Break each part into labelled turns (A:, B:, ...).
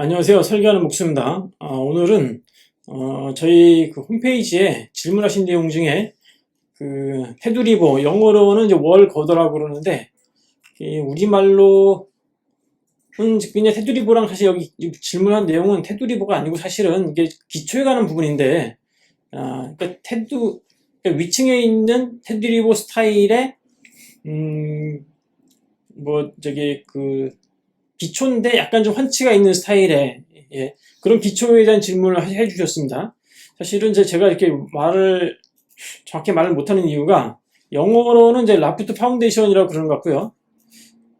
A: 안녕하세요. 설계하는 목수입니다. 아, 오늘은 어, 저희 그 홈페이지에 질문하신 내용 중에 그 테두리보 영어로는 이제 월 거더라고 그러는데 이 우리말로는 그냥 테두리보랑 사실 여기 질문한 내용은 테두리보가 아니고 사실은 이게 기초에 가는 부분인데 아, 그러니까 테두 그러니까 위층에 있는 테두리보 스타일의 음, 뭐 저기 그 기초인데 약간 좀 환치가 있는 스타일의 예, 그런 기초에 대한 질문을 하- 해주셨습니다. 사실은 이제 제가 이렇게 말을 정확히 말을 못하는 이유가 영어로는 이제 라프트 파운데이션이라고 그러는 것 같고요.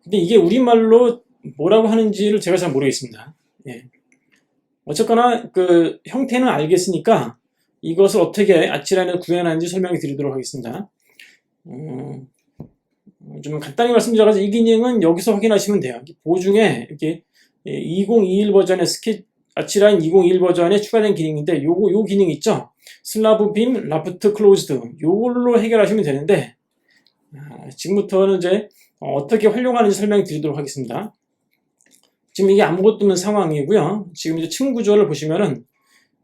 A: 근데 이게 우리말로 뭐라고 하는지를 제가 잘 모르겠습니다. 예. 어쨌거나 그 형태는 알겠으니까 이것을 어떻게 아치라인에서 구현하는지 설명해 드리도록 하겠습니다. 음, 좀 간단히 말씀드려서 이 기능은 여기서 확인하시면 돼요. 보중에 이렇게 2021 버전의 스케 아치라인 2021 버전에 추가된 기능인데 요거 요 기능 있죠? 슬라브 빔 라프트 클로즈드 요걸로 해결하시면 되는데 아, 지금부터는 이제 어, 어떻게 활용하는지 설명드리도록 하겠습니다. 지금 이게 아무것도 없는 상황이고요. 지금 이제 층 구조를 보시면은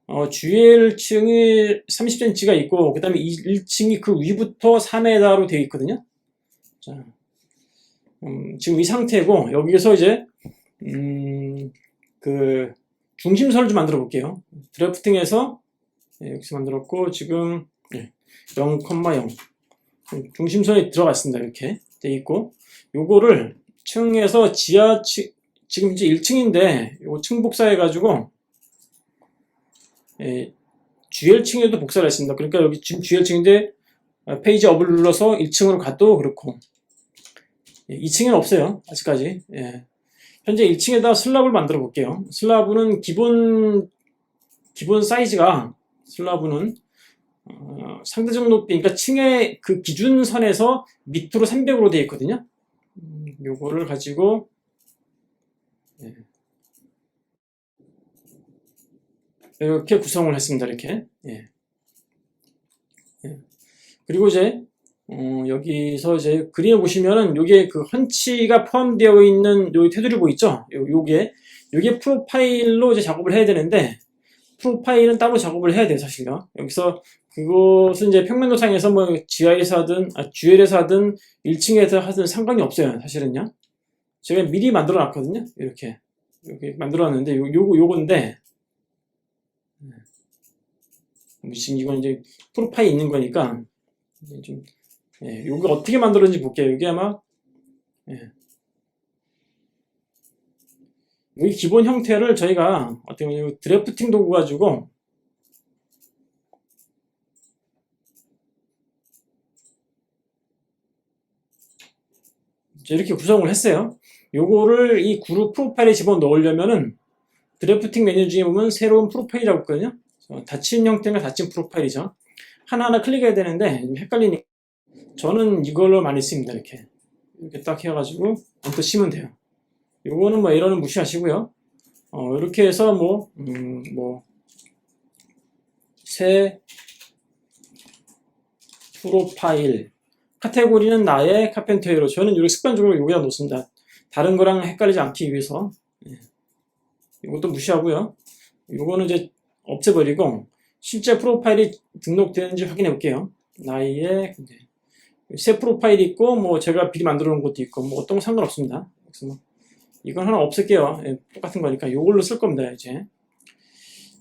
A: 어, GL층이 30cm가 있고 그 다음에 1층이 그 위부터 4m로 되어 있거든요. 자, 음, 지금 이 상태고 여기서 이제 음, 그 중심선을 좀 만들어 볼게요. 드래프팅에서 예, 여기서 만들었고 지금 예, 0,0 중심선이 들어갔습니다. 이렇게 돼 있고 요거를 층에서 지하 층 지금 이제 1층인데 요거 층 복사해 가지고 예, GL층에도 복사를 했습니다. 그러니까 여기 지금 GL층인데 어, 페이지 업을 눌러서 1층으로 가도 그렇고 2층에는 없어요. 아직까지. 예. 현재 1층에다 슬랍을 만들어 볼게요. 슬라브는 기본 기본 사이즈가 슬라브는 어, 상대적 높이, 그러니까 층의 그 기준선에서 밑으로 300으로 되어 있거든요. 음, 요거를 가지고 예. 이렇게 구성을 했습니다. 이렇게. 예. 예. 그리고 이제 어, 여기서 이제 그림을 보시면은 요게 그 헌치가 포함되어 있는 요 테두리보 있죠? 요, 요게 요게 프로파일로 이제 작업을 해야 되는데 프로파일은 따로 작업을 해야 돼요, 사실요. 여기서 그것은 이제 평면도상에서 뭐 지하에서 하든 아, GL에서 하든 1층에서 하든 상관이 없어요, 사실은요. 제가 미리 만들어 놨거든요. 이렇게 이렇게 만들어 놨는데 요, 요거 요건데 뭐 지금 이건 이제 프로파일 있는 거니까 좀 예, 요거 어떻게 만들었는지 볼게요. 이게 아마 예. 여기 기본 형태를 저희가 어떻게 보면 드래프팅 도구 가지고 이렇게 구성을 했어요. 요거를 이 그룹 프로파일에 집어 넣으려면은 드래프팅 메뉴 중에 보면 새로운 프로파일이라고 있거든요. 어, 닫힌 형태가 닫힌 프로파일이죠. 하나하나 클릭해야 되는데 좀 헷갈리니까 저는 이걸로 많이 씁니다. 이렇게 이렇게 딱 해가지고 언뜻 치면 돼요. 요거는 뭐 에러는 무시하시고요. 어, 이렇게 해서 뭐, 음, 뭐, 새 프로파일. 카테고리는 나의 카펜터로 저는 이렇게 습관적으로 여기다 놓습니다. 다른 거랑 헷갈리지 않기 위해서. 예. 이것도 무시하고요. 요거는 이제 없애버리고, 실제 프로파일이 등록되는지 확인해 볼게요. 이제 새 프로파일이 있고, 뭐 제가 미리 만들어 놓은 것도 있고, 뭐 어떤 건 상관없습니다. 그래서 뭐 이건 하나 없앨게요. 예, 똑같은 거니까 이걸로 쓸 겁니다. 이제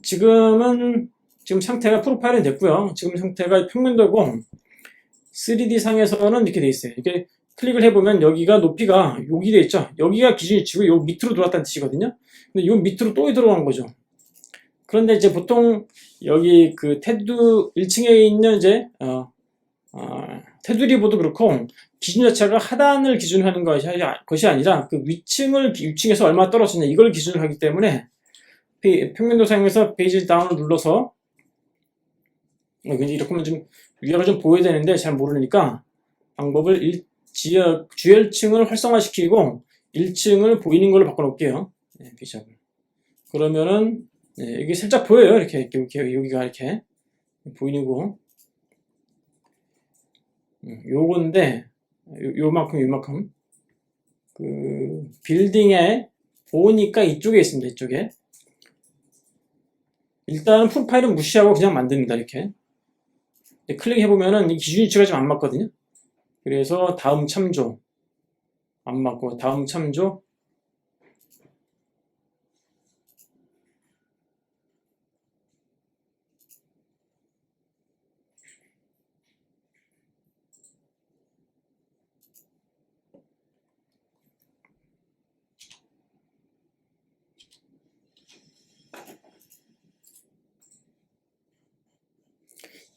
A: 지금은 지금 상태가 프로파일은 됐고요. 지금 상태가 평면도고 3D 상에서는 이렇게 돼 있어요. 이게 클릭을 해보면 여기가 높이가 여기 돼 있죠. 여기가 기준이치고 요 밑으로 들어왔다는 뜻이거든요. 근데 요 밑으로 또 들어간 거죠. 그런데 이제 보통 여기 그 테두 1층에 있는 이제 어, 어, 테두리보도 그렇고 기준 자체가 하단을 기준으로 하는 것이, 것이 아니라 그 위층을 기- 위층에서 얼마 떨어지냐 이걸 기준으로 하기 때문에 페- 평면도상에서 페이지 다운을 눌러서 어, 이렇게 하면 좀 위아래 좀 보여야 되는데 잘 모르니까 방법을 일, 지하, 주열층을 활성화시키고 1층을 보이는 걸로 바꿔놓을게요. 네, 비샵을. 그러면은 네, 이게 살짝 보여요. 이렇게, 이렇게 여기가 이렇게 보이고 음, 요건데 요, 요만큼 요만큼 그 빌딩에 보니까 이쪽에 있습니다 이쪽에 일단은 프로파일은 무시하고 그냥 만듭니다. 이렇게. 클릭해보면은 이 기준 위치가 좀 안 맞거든요. 그래서 다음 참조. 안 맞고, 다음 참조.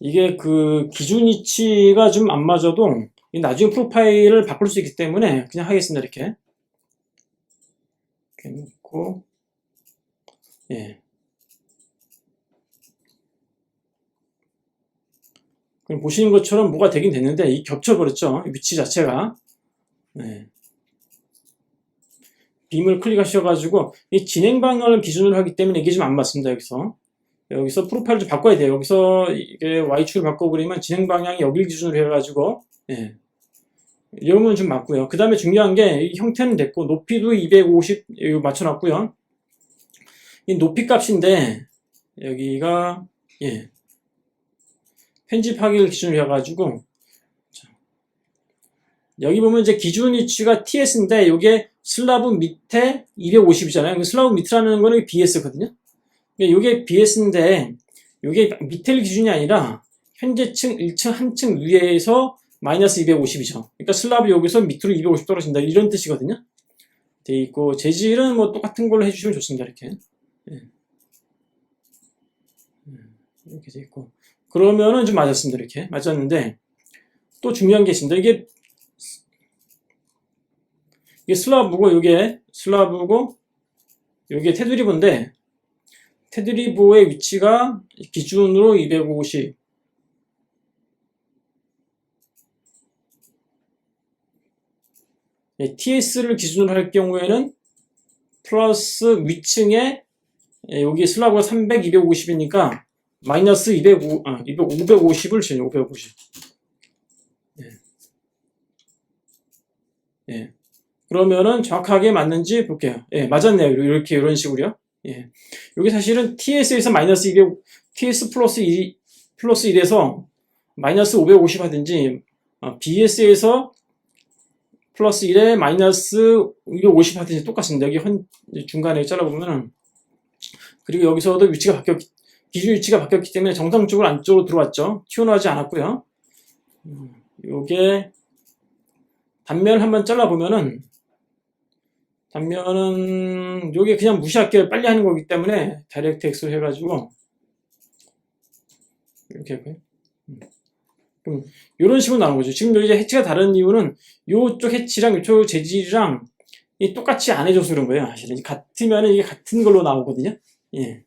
A: 이게 그 기준 위치가 좀 안 맞아도 이 나중에 프로파일을 바꿀 수 있기 때문에 그냥 하겠습니다. 이렇게. 이렇게 놓고, 예. 그럼 보시는 것처럼 뭐가 되긴 됐는데, 이 겹쳐버렸죠. 이 위치 자체가. 네. 빔을 클릭하셔가지고, 이 진행 방향을 기준으로 하기 때문에 이게 좀 안 맞습니다. 여기서. 여기서 프로파일을 좀 바꿔야 돼요. 여기서 이게 Y축을 바꿔버리면 진행 방향이 여길 기준으로 해가지고, 예. 이러면 좀 맞고요. 그 다음에 중요한 게이 형태는 됐고, 높이도 250 이거 맞춰놨고요. 이 높이 값인데, 여기가, 예. 편집하기를 기준으로 해가지고, 자. 여기 보면 이제 기준 위치가 TS인데, 이게 슬라브 밑에 250이잖아요. 슬라브 밑이라는 거는 BS거든요. 이게 BS인데 이게 밑에 기준이 아니라 현재층 1층 한층 위에서 마이너스 250이죠. 그러니까 슬랍이 여기서 밑으로 250 떨어진다 이런 뜻이거든요. 돼 있고 재질은 뭐 똑같은 걸로 해주시면 좋습니다. 이렇게 예. 이렇게 돼 있고 그러면은 좀 맞았습니다. 이렇게 맞았는데 또 중요한 게 있습니다. 이게 이게 슬라브고 이게 슬라브고 이게 테두리본데 테드리보의 위치가 기준으로 250 네, TS를 기준으로 할 경우에는 플러스 위층에 예, 여기 슬라브가 300, 250이니까 마이너스 205, 아, 200, 550을 주요 550. 예. 예. 그러면은 정확하게 맞는지 볼게요. 예, 맞았네요. 이렇게 이런 식으로요. 예. 여기 사실은 TS에서 마이너스 200, TS 플러스 2, 플러스 1에서 마이너스 550 하든지, 어, BS에서 플러스 1에 마이너스 250 하든지 똑같습니다. 여기 현, 중간에 잘라보면은, 그리고 여기서도 위치가 바뀌었기, 기준 위치가 바뀌었기 때문에 정상적으로 안쪽으로 들어왔죠. 튀어나오지 않았고요. 음, 요게, 단면을 한번 잘라보면은, 단면은 요게 그냥 무시할게요. 빨리 하는 거기 때문에 다이렉트 엑스로 해가지고 이렇게 할까요? 음. 그럼 이런 식으로 나오는 거죠. 지금 여기 해치가 다른 이유는 요쪽 해치랑 요쪽 재질이랑 이 똑같이 안 해줘서 그런 거예요. 사실은 같으면 이게 같은 걸로 나오거든요. 예.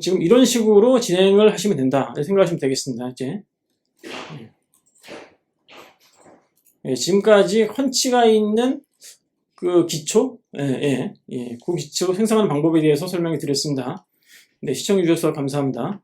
A: 지금 이런 식으로 진행을 하시면 된다. 생각하시면 되겠습니다. 이제. 예. 예, 지금까지 헌치가 있는 그 기초, 예, 예, 예, 그 기초 생성하는 방법에 대해서 설명해 드렸습니다. 네, 시청해 주셔서 감사합니다.